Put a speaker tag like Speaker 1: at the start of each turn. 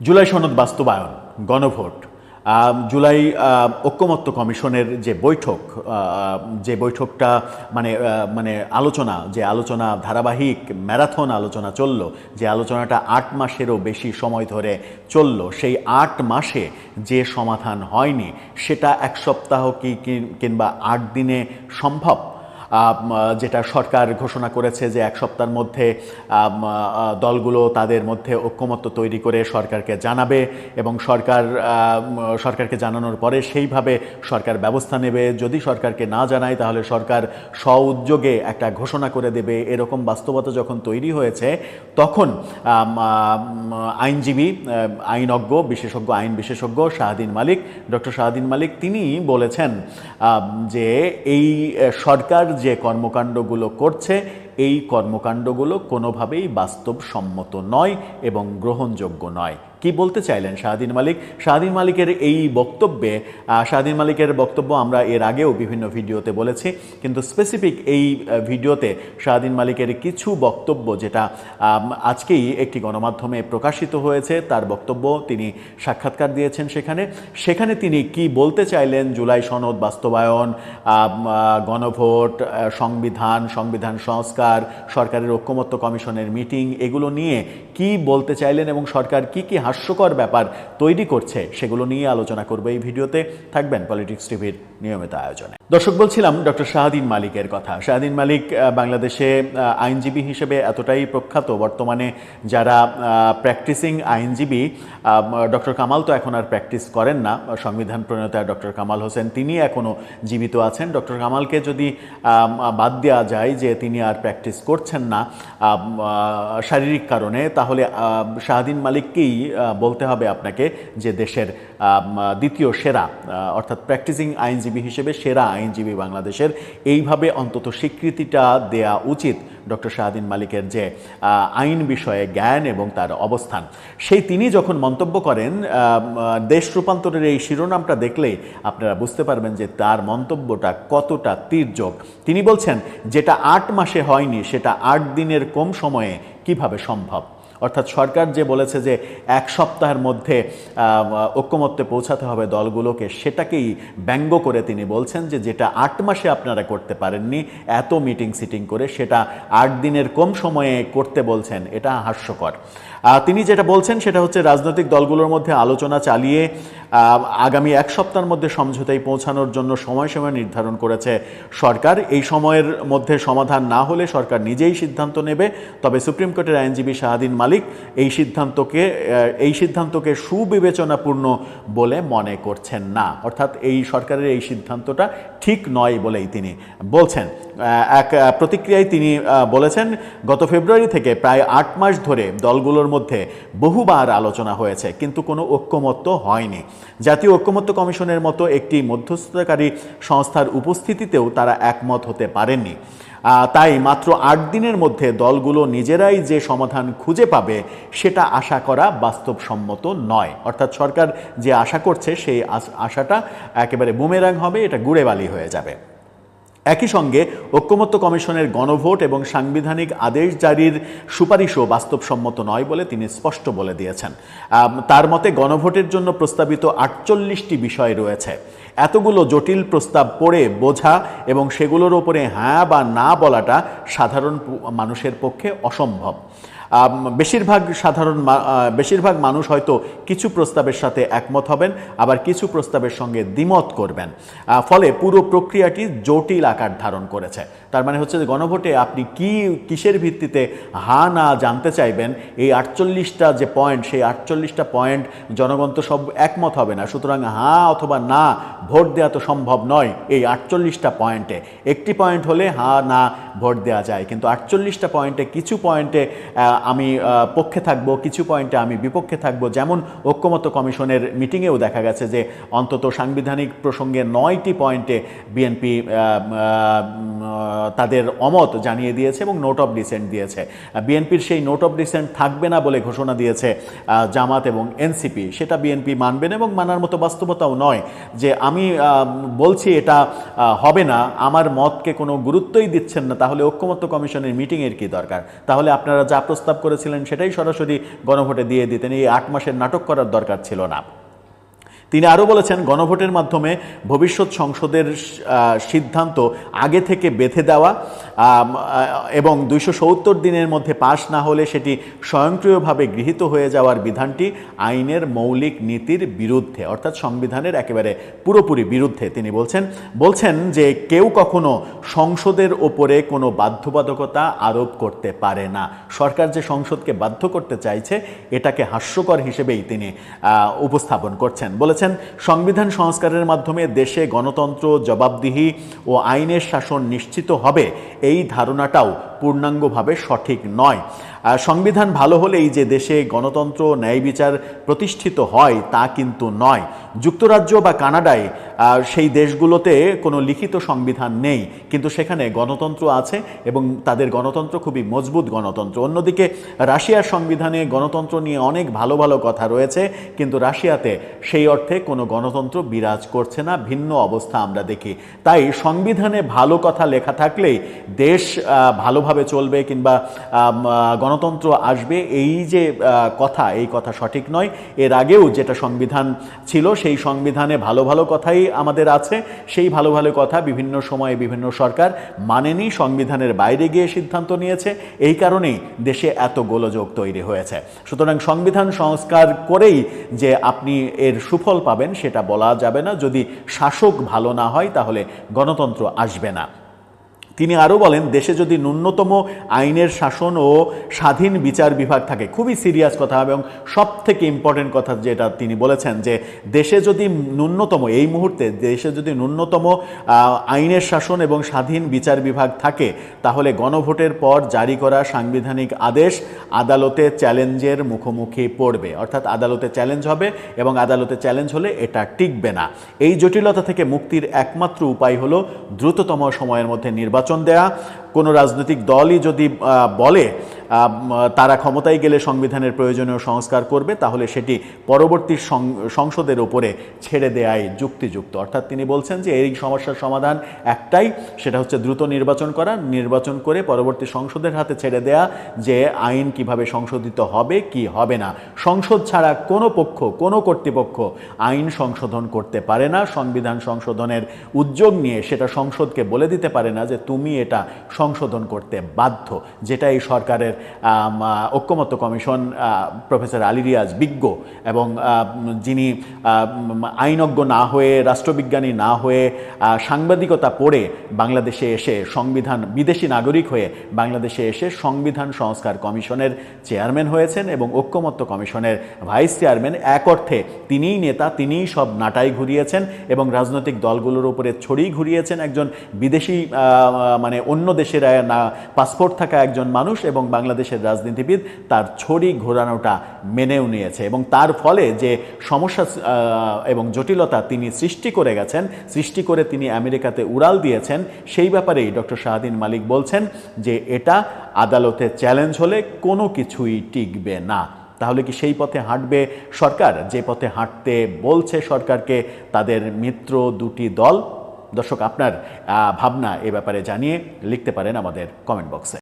Speaker 1: জুলাই সনদ বাস্তবায়ন, গণভোট। জুলাই ঐক্যমত্য কমিশনের যে বৈঠক যে বৈঠকটা মানে মানে আলোচনা, যে আলোচনা ধারাবাহিক ম্যারাথন আলোচনা চলল, যে আলোচনাটা আট মাসেরও বেশি সময় ধরে চলল, সেই আট মাসে যে সমাধান হয়নি, সেটা এক সপ্তাহ কি, কিংবা আট দিনে সম্ভব? যেটা সরকার ঘোষণা করেছে যে এক সপ্তাহের মধ্যে দলগুলো তাদের মধ্যে ঐক্যমত্য তৈরি করে সরকারকে জানাবে এবং সরকার সরকারকে জানানোর পরে সেইভাবে সরকার ব্যবস্থা নেবে। যদি সরকারকে না জানায়, তাহলে সরকার স্ব উদ্যোগে একটা ঘোষণা করে দেবে। এরকম বাস্তবতা যখন তৈরি হয়েছে, তখন আইনজীবী আইনজ্ঞ, বিশেষজ্ঞ, আইন বিশেষজ্ঞ শাহদিন মালিক, ডক্টর শাহদিন মালিক, তিনি বলেছেন যে এই সরকার যে কর্মকাণ্ডগুলো করছে এই কর্মকাণ্ডগুলো কোনোভাবেই বাস্তবসম্মত নয় এবং গ্রহণযোগ্য নয়। কি বলতে চাইলেন শাহদিন মালিক? শাহদিন মালিকের এই বক্তব্যে শাহদিন মালিকের বক্তব্য আমরা এর আগেও বিভিন্ন ভিডিওতে বলেছি, কিন্তু স্পেসিফিক এই ভিডিওতে শাহদিন মালিকের কিছু বক্তব্য যেটা আজকেই একটি গণমাধ্যমে প্রকাশিত হয়েছে, তার বক্তব্য তিনি সাক্ষাৎকার দিয়েছেন সেখানে। সেখানে তিনি কি বলতে চাইলেন? জুলাই সনদ বাস্তবায়ন গণভোট সংবিধান সংবিধান সংস্কার, সরকারের ঐক্যমত্য কমিশনের মিটিং, এগুলো নিয়ে কি বলতে চাইলেন এবং সরকার কি কি হাস্যকর ব্যাপার তৈরি করছে, সেগুলো নিয়ে আলোচনা করবে এই ভিডিওতে। থাকবেন পলিটিক্স টিভির নিয়মিত আয়োজনে। দর্শক বলছিলাম ডক্টর শাহাদিন মালিকের কথা। শাহাদিন মালিক বাংলাদেশে আইনজীবী হিসেবে এতটাই প্রখ্যাত। বর্তমানে যারা প্র্যাকটিসিং আইনজীবী ডক্টর কামাল তো এখন আর প্র্যাকটিস করেন না। সংবিধান প্রণেতা ডক্টর কামাল হোসেন তিনি এখনও জীবিত আছেন। ডক্টর কামালকে যদি বাদ দেওয়া যায় যে তিনি আর প্র্যাকটিস করছেন না শারীরিক কারণে, তাহলে শাহদিন মালিককেই বলতে হবে আপনাকে যে দেশের দ্বিতীয় সেরা অর্থাৎ প্র্যাকটিসিং আইনজীবী হিসেবে সেরা আইনজীবী বাংলাদেশের, এইভাবে অন্তত স্বীকৃতিটা দেয়া উচিত ডক্টর শাহদিন মালিকের যে আইন বিষয়ে জ্ঞান এবং তার অবস্থান। সেই তিনি যখন মন্তব্য করেন দেশ রূপান্তরের এই শিরোনামটা দেখলেই আপনারা বুঝতে পারবেন যে তার মন্তব্যটা কতটা তীর্যক। তিনি বলছেন, যেটা আট মাসে হয়নি, সেটা আট দিনের কম সময়ে কীভাবে সম্ভব? অর্থাৎ সরকার যে বলেছে যে এক সপ্তাহের মধ্যে ঐক্যমত্যে পৌঁছাতে হবে দলগুলোকে, সেটাকেই ব্যঙ্গ করে তিনি বলছেন যে যেটা আট মাসে আপনারা করতে পারেননি, এত মিটিং সিটিং করে সেটা আট দিনের কম সময়ে করতে বলছেন, এটা হাস্যকর। তিনি যেটা বলছেন সেটা হচ্ছে রাজনৈতিক দলগুলোর মধ্যে আলোচনা চালিয়ে আগামী এক সপ্তাহের মধ্যে সমঝোতায় পৌঁছানোর জন্য সময়সীমা নির্ধারণ করেছে সরকার। এই সময়ের মধ্যে সমাধান না হলে সরকার নিজেই সিদ্ধান্ত নেবে। তবে সুপ্রিম কোর্টের আইনজীবী শাহাদিন মালিক এই সিদ্ধান্তকে এই সিদ্ধান্তকে সুবিবেচনাপূর্ণ বলে মনে করছেন না। অর্থাৎ এই সরকারের এই সিদ্ধান্তটা ঠিক নয় বলেই তিনি বলছেন। এক প্রতিক্রিয়ায় তিনি বলেছেন, গত ফেব্রুয়ারি থেকে প্রায় আট মাস ধরে দলগুলোর মধ্যে বহুবার আলোচনা হয়েছে, কিন্তু কোনো ঐক্যমত্য হয়নি। জাতীয় ঐক্যমত্য কমিশনের মতো একটি মধ্যস্থতাকারী সংস্থার উপস্থিতিতেও তারা একমত হতে পারেননি। তাই মাত্র আট দিনের মধ্যে দলগুলো নিজেরাই যে সমাধান খুঁজে পাবে, সেটা আশা করা বাস্তবসম্মত নয়। অর্থাৎ সরকার যে আশা করছে, সেই আশ- আশাটা একেবারে বুমেরাং হবে, এটা গুড়ে বালি হয়ে যাবে। একই সঙ্গে ঐক্যমত্য কমিশনের গণভোট এবং সাংবিধানিক আদেশ জারির সুপারিশও বাস্তবসম্মত নয় বলে তিনি স্পষ্ট বলে দিয়েছেন। তার মতে গণভোটের জন্য প্রস্তাবিত আটচল্লিশটি বিষয় রয়েছে। এতগুলো জটিল প্রস্তাব পড়ে বোঝা এবং সেগুলোর ওপরে হ্যাঁ বা না বলাটা সাধারণ মানুষের পক্ষে অসম্ভব। বেশিরভাগ সাধারণ বেশিরভাগ মানুষ হয়তো কিছু প্রস্তাবের সাথে একমত হবেন, আবার কিছু প্রস্তাবের সঙ্গে দ্বিমত করবেন। ফলে পুরো প্রক্রিয়াটি জটিল আকার ধারণ করেছে। তার মানে হচ্ছে যে গণভোটে আপনি কি, কিসের ভিত্তিতে হা না জানতে চাইবেন, এই আটচল্লিশটা যে পয়েন্ট, সেই আটচল্লিশটা পয়েন্ট জনগণ তো সব একমত হবে না। সুতরাং হা অথবা না, ভোট দেওয়া তো সম্ভব নয় এই আটচল্লিশটা পয়েন্টে। একটি পয়েন্ট হলে হা না, ভোট দেওয়া যায়। কিন্তু আটচল্লিশটা পয়েন্টে কিছু পয়েন্টে আমি পক্ষে থাকব, কিছু পয়েন্টে আমি বিপক্ষে থাকব। যেমন ঐক্যমত্য কমিশনের মিটিংয়েও দেখা গেছে যে অন্তত সাংবিধানিক প্রসঙ্গে নয়টি পয়েন্টে বিএনপি তাদের অমত জানিয়ে দিয়েছে এবং নোট অফ ডিসেন্ট দিয়েছে। বিএনপির সেই নোট অফ ডিসেন্ট থাকবে না বলে ঘোষণা দিয়েছে জামাত এবং এনসিপি সেটা বিএনপি মানবে না এবং মানার মতো বাস্তবতাও নয় যে আমি বলছি এটা হবে না, আমার মতকে কোনো গুরুত্বই দিচ্ছেন না, তাহলে ঐক্যমত্য কমিশনের মিটিংয়ের কি দরকার? তাহলে আপনারা যা প্রস্তাব করেছিলেন, সেটাই সরাসরি গণভোটে দিয়ে দিতেন এই আট মাসের নাটক করার দরকার ছিল না। তিনি আরও বলেছেন, গণভোটের মাধ্যমে ভবিষ্যৎ সংসদের সিদ্ধান্ত আগে থেকে বেঁধে দেওয়া এবং দুইশো সত্তর দিনের মধ্যে পাশ না হলে সেটি স্বয়ংক্রিয়ভাবে গৃহীত হয়ে যাওয়ার বিধানটি আইনের মৌলিক নীতির বিরুদ্ধে, অর্থাৎ সংবিধানের একেবারে পুরোপুরি বিরুদ্ধে তিনি বলছেন বলছেন যে কেউ কখনো সংসদের ওপরে কোনো বাধ্যবাধকতা আরোপ করতে পারে না। সরকার যে সংসদকে বাধ্য করতে চাইছে, এটাকে হাস্যকর হিসেবেই তিনি উপস্থাপন করছেন। বলেছেন, সংবিধান সংস্কারের মাধ্যমে দেশে গণতন্ত্র জবাবদিহি ও আইনের শাসন নিশ্চিত হবে এই ধারণাটাও পূর্ণাঙ্গভাবে সঠিক নয়। সংবিধান ভালো হলেই যে দেশে গণতন্ত্র ন্যায় বিচার প্রতিষ্ঠিত হয় তা কিন্তু নয়। যুক্তরাজ্য বা কানাডায় সেই দেশগুলোতে কোনো লিখিত সংবিধান নেই। কিন্তু সেখানে গণতন্ত্র আছে এবং তাদের গণতন্ত্র খুবই মজবুত গণতন্ত্র। অন্যদিকে রাশিয়ার সংবিধানে গণতন্ত্র নিয়ে অনেক ভালো ভালো কথা রয়েছে। কিন্তু রাশিয়াতে সেই অর্থে কোনো গণতন্ত্র বিরাজ করছে না। ভিন্ন অবস্থা আমরা দেখি। তাই সংবিধানে ভালো কথা লেখা থাকলেই দেশ আহ, ভালোভাবে চলবে কিংবা গণতন্ত্র আসবে, এই যে কথা, এই কথা সঠিক নয়। এর আগেও যেটা সংবিধান ছিল, সেই সংবিধানে ভালো ভালো কথাই আমাদের আছে। সেই ভালো ভালো কথা বিভিন্ন সময়ে বিভিন্ন সরকার মানেনি, সংবিধানের বাইরে গিয়ে সিদ্ধান্ত নিয়েছে। এই কারণেই দেশে এত গোলযোগ তৈরি হয়েছে। সুতরাং সংবিধান সংস্কার করেই যে আপনি এর সুফল পাবেন, সেটা বলা যাবে না। যদি শাসক ভালো না হয়, তাহলে গণতন্ত্র আসবে না। তিনি আরও বলেন, দেশে যদি ন্যূনতম আইনের শাসন ও স্বাধীন বিচার বিভাগ থাকে, খুবই সিরিয়াস কথা এবং সব থেকে ইম্পর্টেন্ট কথা যেটা তিনি বলেছেন যে, দেশে যদি ন্যূনতম, এই মুহূর্তে দেশে যদি ন্যূনতম আইনের শাসন এবং স্বাধীন বিচার বিভাগ থাকে, তাহলে গণভোটের পর জারি করা সাংবিধানিক আদেশ আদালতে চ্যালেঞ্জের মুখোমুখি পড়বে। অর্থাৎ আদালতে চ্যালেঞ্জ হবে এবং আদালতে চ্যালেঞ্জ হলে এটা টিকবে না। এই জটিলতা থেকে মুক্তির একমাত্র উপায় হলো দ্রুততম সময়ের মধ্যে নির্বাচন দেয়া কোনো রাজনৈতিক দলই যদি বলে তারা ক্ষমতায় গেলে সংবিধানের প্রয়োজনীয় সংস্কার করবে, তাহলে সেটি পরবর্তী সংসদের উপরে ছেড়ে দেয়াই যুক্তিযুক্ত। অর্থাৎ তিনি বলছেন যে, এই সমস্যার সমাধান একটাই, সেটা হচ্ছে দ্রুত নির্বাচন করা, নির্বাচন করে পরবর্তী সংসদের হাতে ছেড়ে দেয়া, যে আইন কীভাবে সংশোধিত হবে, কি হবে না। সংসদ ছাড়া কোনো পক্ষ, কোনো কর্তৃপক্ষ আইন সংশোধন করতে পারে না। সংবিধান সংশোধনের উদ্যোগ নিয়ে সেটা সংসদকে বলে দিতে পারে না যে, তুমি এটা সংশোধন করতে বাধ্য, যেটা এই সরকারের ঐক্যমত্য কমিশন প্রফেসর আলী রিয়াজ বিজ্ঞ এবং যিনি আইনজ্ঞ না হয়ে, রাষ্ট্রবিজ্ঞানী না হয়ে সাংবাদিকতা পড়ে বাংলাদেশে এসে সংবিধান, বিদেশি নাগরিক হয়ে বাংলাদেশে এসে সংবিধান সংস্কার কমিশনের চেয়ারম্যান হয়েছেন এবং ঐক্যমত্য কমিশনের ভাইস চেয়ারম্যান। এক অর্থে তিনিই নেতা, তিনিই সব নাটাই ঘুরিয়েছেন এবং রাজনৈতিক দলগুলোর উপরে ছড়ি ঘুরিয়েছেন একজন বিদেশি মানে অন্য দেশের আহ, না পাসপোর্ট থাকা একজন মানুষ এবং বাংলাদেশের রাজনীতিবিদ তার ছড়ি ঘোরানোটা মেনেও নিয়েছে এবং তার ফলে যে সমস্যা এবং জটিলতা তিনি সৃষ্টি করে গেছেন সৃষ্টি করে তিনি আমেরিকাতে উড়াল দিয়েছেন সেই ব্যাপারেই ডক্টর শাহাদিন মালিক বলছেন যে এটা আদালতে চ্যালেঞ্জ হলে কোনো কিছুই টিকবে না। তাহলে কি সেই পথে হাঁটবে সরকার? যে পথে হাঁটতে বলছে সরকারকে তাদের মিত্র দুটি দল দর্শক আপনার ভাবনা এ ব্যাপারে জানিয়ে লিখতে পারেন আমাদের কমেন্ট বক্সে